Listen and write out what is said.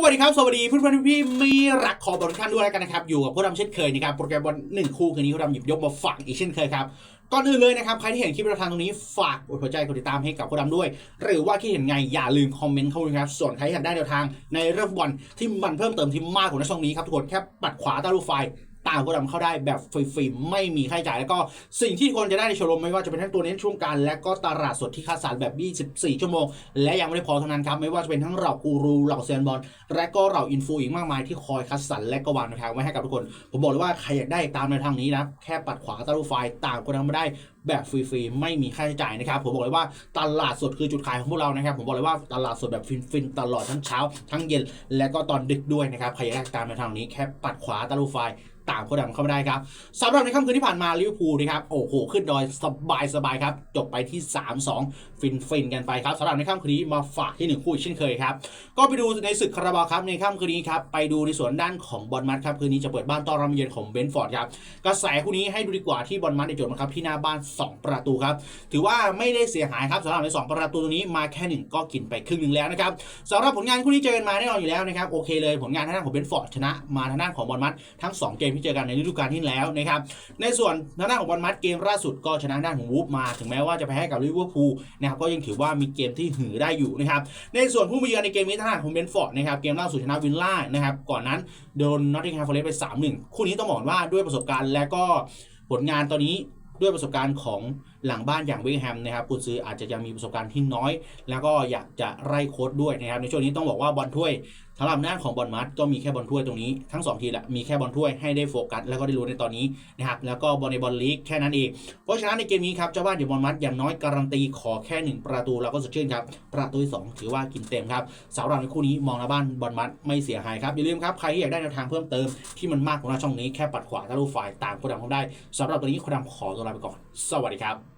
วัสดีครับ สวัสดีเพื่อนเพื่อนๆพี่ๆมีรักขอบอลท่านด้วยแล้วกันนะครับ อยู่กับพวกเราเช่นเคยนะครับ โปรแกรมบอลหนึ่งคู่คืนนี้พวกเราหยิบยกมาฝากอีกเช่นเคยครับ ก่อนอื่นเลยนะครับ ใครที่เห็นคลิปเราทางตรงนี้ฝากกดหัวใจกดติดตามให้กับพวกเราด้วย หรือว่าคิดเห็นไงอย่าลืมคอมเมนต์เข้ามาด้วยครับ ส่วนใครที่อยากได้แนวทางในเรื่องบอลที่มันเพิ่มเติมที่มากกว่าในช่องนี้ครับทุกคนแค่ปัดขวาใต้รูปไฟล์ ตามพวกเราเข้าได้แบบฟรีๆไม่มีค่าใช้จ่าย แล้วก็สิ่งที่คนจะได้ในโชว์รูมไม่ว่าจะเป็นทั้งตัวเน้นช่วงการ และก็ตลาดสดที่คัดสรรแบบ 24 ชั่วโมง และยังไม่ได้พอเท่านั้นครับ ไม่ว่าจะเป็นทั้งเหล่ากูรูเหล่าเซียนบอลและก็เหล่าอินฟูอีกมากมายที่คอยคัดสรรและก็วางแนวทางไว้ให้กับทุกคน ผมบอกเลยว่าใครอยากได้ตามแนวทางนี้นะแค่ปัดขวาตาลูไฟล์ตามคนทำมาได้ แบบฟรีๆ ไม่มีค่าใช้จ่ายนะครับ ผมบอกเลยว่าตลาดสดคือจุดขายของพวกเรานะครับ ผมบอกเลยว่าตลาดสดแบบฟินๆ ตลอดทั้งเช้า ทั้งเย็น และก็ตอนดึกด้วยนะครับใครอยากตามแนทางนี้แค่ปัดขวาตาลูไฟตามโคดำเข้ามาได้ครับสำหรับในค่ำคืนที่ผ่านมาลิเวอร์พูลนะครับโอ้โห ขึ้นดอยสบายสบายๆครับ จบไปที่ 3-2 ฟินฟินๆกันไปครับสำหรับในค่ำคืนนี้มาฝากที่หนึ่งคู่อีกเช่นเคยครับ ก็ไปดูในศึกคาราบาวครับในค่ำคืนนี้ครับ ไปดูในส่วนด้านของบอลมัดครับ คืนนี้จะเปิดบ้านต้อนรับเยือนของเบนฟอร์ดครับกระแสคู่นี้ให้ดูดีกว่าที่บอลมัดในจดนะครับที่หน้าบ้าน2 ประตูครับ ถือว่าไม่ได้เสียหายครับสำหรับใน 2 ประตูตรงนี้มาแค่หนึ่งก็กินไปครึ่งหนึ่งแล้วนะครับสำหรับผลงานคู่นี้เจอกันมาแน่นอนอยู่แล้วนะครับโอเคเลยผลงานทางด้านของเบนฟอร์ดชนะมาทางด้านของบอลมัดทั้ง 2 เกมที่เจอกันในฤดูกาลที่แล้วนะครับในส่วนทางด้านของบอลมัดเกมล่าสุดก็ชนะด้านของวูฟมาถึงแม้ว่าจะแพ้ให้กับลิเวอร์พูลนะครับก็ยังถือว่ามีเกมที่หือได้อยู่นะครับในส่วนผู้มาเยือนในเกมนี้ทางด้านของเบนฟอร์ดนะครับเกมล่าสุดชนะวิลล่านะครับก่อนนั้นโดนนอตติงแฮมฟอร์เรสต์ไป3-1คู่นี้ต้องบอกว่าด้วยประสบการณ์และก็ผลงานตอนนี้ ด้วยประสบการณ์ของ หลังบ้านอย่างเวงแฮมนะครับคุณซื้ออาจจะยังมีประสบการณ์ที่น้อย แล้วก็อยากจะไล่โค้ดด้วยนะครับในช่วงนี้ต้องบอกว่าบอลถ้วยสำหรับด้าของบอลมัดก็มีแค่บอลถ้วยตรงนี้ทั้งสองทีแหละมีแค่บอลถ้วยให้ได้โฟกัสแล้วก็ได้รู้ในตอนนี้นะครับแล้วก็บอลในบอลลีกแค่นั้นเองเพราะฉะนั้นในเกมนี้ครับเจ้าบ้านเดอะบอลมัดอย่างน้อยการันตีขอแค่ 1 ประตูเราก็สดชื่นครับประตูที่2ถือว่ากินเต็มครับสำหรับในคู่นี้มองหน้าบ้านบอลมัดไม่เสียหายครับอย่าลืมครับใครที่อยากได้แนวทางเพิ่มเติมที่มันมากกว่าหน้าช่องนี้แค่ปัดขวาทะลุฝ่ายตามโคดำเขาได้สำหรับตัวนี้โคดำขอตัวลาไปก่อน สวัสดีครับ